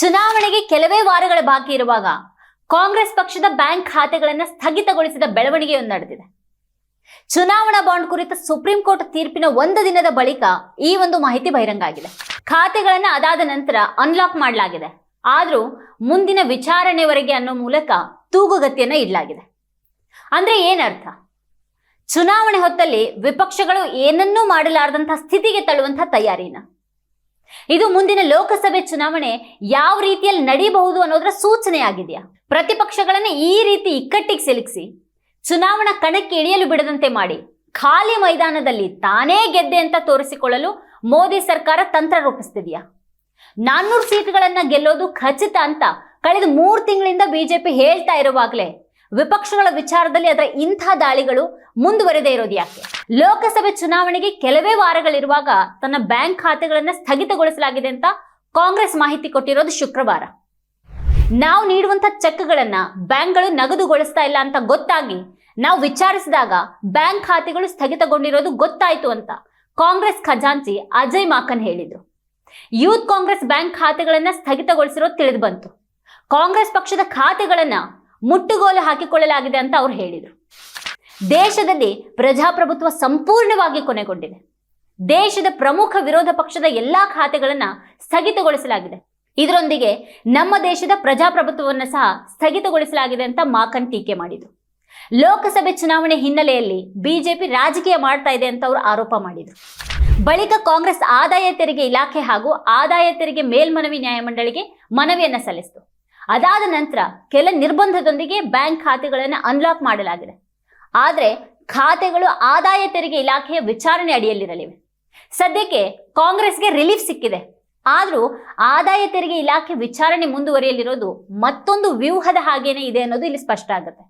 ಚುನಾವಣೆಗೆ ಕೆಲವೇ ವಾರಗಳ ಬಾಕಿ ಇರುವಾಗ ಕಾಂಗ್ರೆಸ್ ಪಕ್ಷದ ಬ್ಯಾಂಕ್ ಖಾತೆಗಳನ್ನು ಸ್ಥಗಿತಗೊಳಿಸಿದ ಬೆಳವಣಿಗೆಯೊಂದು ನಡೆದಿದೆ. ಚುನಾವಣಾ ಬಾಂಡ್ ಕುರಿತ ಸುಪ್ರೀಂ ಕೋರ್ಟ್ ತೀರ್ಪಿನ ಒಂದು ದಿನದ ಬಳಿಕ ಈ ಒಂದು ಮಾಹಿತಿ ಬಹಿರಂಗ ಆಗಿದೆ ಖಾತೆಗಳನ್ನ ಅದಾದ ನಂತರ ಅನ್ಲಾಕ್ ಮಾಡಲಾಗಿದೆ. ಆದರೂ ಮುಂದಿನ ವಿಚಾರಣೆವರೆಗೆ ಅನ್ನೋ ಮೂಲಕ ತೂಗುಗತಿಯನ್ನು ಇಡಲಾಗಿದೆ. ಅಂದ್ರೆ ಏನರ್ಥ? ಚುನಾವಣೆ ಹೊತ್ತಲ್ಲಿ ವಿಪಕ್ಷಗಳು ಏನನ್ನೂ ಮಾಡಲಾರದಂತಹ ಸ್ಥಿತಿಗೆ ತಳ್ಳುವಂತಹ ತಯಾರಿನ. ಇದು ಮುಂದಿನ ಲೋಕಸಭೆ ಚುನಾವಣೆ ಯಾವ ರೀತಿಯಲ್ಲಿ ನಡೀಬಹುದು ಅನ್ನೋದರ ಸೂಚನೆ ಆಗಿದೆಯಾ ಪ್ರತಿಪಕ್ಷಗಳನ್ನ ಈ ರೀತಿ ಇಕ್ಕಟ್ಟಿಗೆ ಸಿಲುಕಿಸಿ, ಚುನಾವಣಾ ಕಣಕ್ಕೆ ಇಳಿಯಲು ಬಿಡದಂತೆ ಮಾಡಿ, ಖಾಲಿ ಮೈದಾನದಲ್ಲಿ ತಾನೇ ಗೆದ್ದೆ ಅಂತ ತೋರಿಸಿಕೊಳ್ಳಲು ಮೋದಿ ಸರ್ಕಾರ ತಂತ್ರ ರೂಪಿಸ್ತಿದೆಯಾ? ನಾನ್ನೂರು ಸೀಟ್ಗಳನ್ನ ಗೆಲ್ಲೋದು ಖಚಿತ ಅಂತ ಕಳೆದ ಮೂರು ತಿಂಗಳಿಂದ ಬಿಜೆಪಿ ಹೇಳ್ತಾ ಇರುವಾಗಲೇ ವಿಪಕ್ಷಗಳ ವಿಚಾರದಲ್ಲಿ ಅದರ ಇಂಥ ದಾಳಿಗಳು ಮುಂದುವರೆದೇ ಇರೋದು ಯಾಕೆ? ಲೋಕಸಭೆ ಚುನಾವಣೆಗೆ ಕೆಲವೇ ವಾರಗಳಿರುವಾಗ ತನ್ನ ಬ್ಯಾಂಕ್ ಖಾತೆಗಳನ್ನ ಸ್ಥಗಿತಗೊಳಿಸಲಾಗಿದೆ ಅಂತ ಕಾಂಗ್ರೆಸ್ ಮಾಹಿತಿ ಕೊಟ್ಟಿರೋದು ಶುಕ್ರವಾರ. ನಾವು ನೀಡುವಂತ ಚೆಕ್ಗಳನ್ನ ಬ್ಯಾಂಕ್ಗಳು ನಗದುಗೊಳಿಸ್ತಾ ಇಲ್ಲ ಅಂತ ಗೊತ್ತಾಗಿ ನಾವು ವಿಚಾರಿಸಿದಾಗ ಬ್ಯಾಂಕ್ ಖಾತೆಗಳು ಸ್ಥಗಿತಗೊಂಡಿರೋದು ಗೊತ್ತಾಯ್ತು ಅಂತ ಕಾಂಗ್ರೆಸ್ ಖಜಾಂಚಿ ಅಜಯ್ ಮಾಕನ್ ಹೇಳಿದ್ರು. ಯೂತ್ ಕಾಂಗ್ರೆಸ್ ಬ್ಯಾಂಕ್ ಖಾತೆಗಳನ್ನ ಸ್ಥಗಿತಗೊಳಿಸಿರೋದು ತಿಳಿದು ಬಂತು. ಕಾಂಗ್ರೆಸ್ ಪಕ್ಷದ ಖಾತೆಗಳನ್ನ ಮುಟ್ಟುಗೋಲು ಹಾಕಿಕೊಳ್ಳಲಾಗಿದೆ ಅಂತ ಅವ್ರು ಹೇಳಿದರು. ದೇಶದಲ್ಲಿ ಪ್ರಜಾಪ್ರಭುತ್ವ ಸಂಪೂರ್ಣವಾಗಿ ಕೊನೆಗೊಂಡಿದೆ. ದೇಶದ ಪ್ರಮುಖ ವಿರೋಧ ಪಕ್ಷದ ಎಲ್ಲಾ ಖಾತೆಗಳನ್ನ ಸ್ಥಗಿತಗೊಳಿಸಲಾಗಿದೆ. ಇದರೊಂದಿಗೆ ನಮ್ಮ ದೇಶದ ಪ್ರಜಾಪ್ರಭುತ್ವವನ್ನು ಸಹ ಸ್ಥಗಿತಗೊಳಿಸಲಾಗಿದೆ ಅಂತ ಮಾಕನ್ ಟೀಕೆ ಮಾಡಿದ್ರು. ಲೋಕಸಭೆ ಚುನಾವಣೆ ಹಿನ್ನೆಲೆಯಲ್ಲಿ ಬಿಜೆಪಿ ರಾಜಕೀಯ ಮಾಡ್ತಾ ಇದೆ ಅಂತ ಅವರು ಆರೋಪ ಮಾಡಿದ್ರು. ಬಳಿಕ ಕಾಂಗ್ರೆಸ್ ಆದಾಯ ತೆರಿಗೆ ಇಲಾಖೆ ಹಾಗೂ ಆದಾಯ ತೆರಿಗೆ ಮೇಲ್ಮನವಿ ನ್ಯಾಯಮಂಡಳಿಗೆ ಮನವಿಯನ್ನು ಸಲ್ಲಿಸಿತು. ಅದಾದ ನಂತರ ಕೆಲ ನಿರ್ಬಂಧದೊಂದಿಗೆ ಬ್ಯಾಂಕ್ ಖಾತೆಗಳನ್ನು ಅನ್ಲಾಕ್ ಮಾಡಲಾಗಿದೆ. ಆದರೆ ಖಾತೆಗಳು ಆದಾಯ ತೆರಿಗೆ ಇಲಾಖೆಯ ವಿಚಾರಣೆ ಅಡಿಯಲ್ಲಿರಲಿವೆ. ಸದ್ಯಕ್ಕೆ ಕಾಂಗ್ರೆಸ್ಗೆ ರಿಲೀಫ್ ಸಿಕ್ಕಿದೆ. ಆದರೂ ಆದಾಯ ತೆರಿಗೆ ಇಲಾಖೆ ವಿಚಾರಣೆ ಮುಂದುವರಿಯಲಿರೋದು ಮತ್ತೊಂದು ವ್ಯೂಹದ ಹಾಗೇನೆ ಇದೆ ಅನ್ನೋದು ಇಲ್ಲಿ ಸ್ಪಷ್ಟ ಆಗುತ್ತೆ.